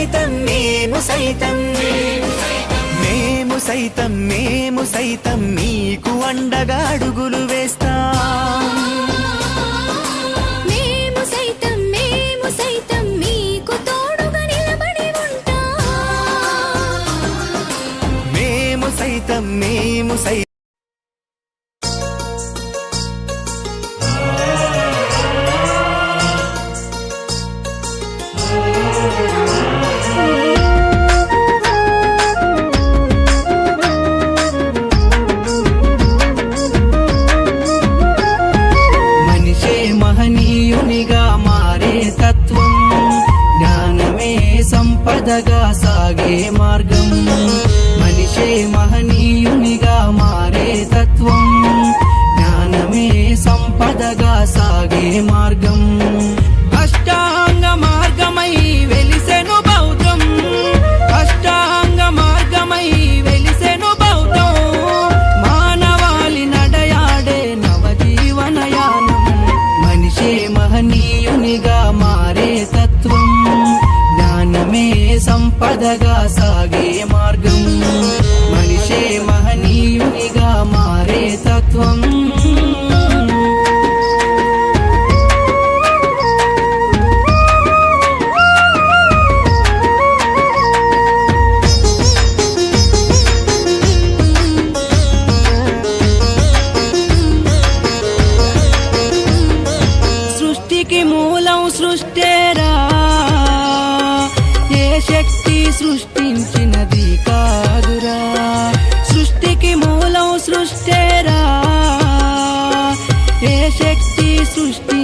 మేము సైతం. మేము సైతం మేము సైతం మీకు అండగా అడుగులు వేస్తాం. మేము సైతం మేము సైతం మీకు తోడుగా నిలబడి ఉంటాం. మేము సైతం మేము సైతం సంపదగా సాగే మార్గం. మనిషే మహనీయునిగా మారే తత్వం. జ్ఞానమే సంపదగా సాగే మార్గం. పదగా సాగే మార్గం. మనిషే మహనీయునిగా మారే తత్వం. సృష్టికి మూలం సృష్టేరా ఏ శక్తి సృష్టించినది కాదురా. సృష్టికి మూలం సృష్టేరా ఏ శక్తి సృష్టి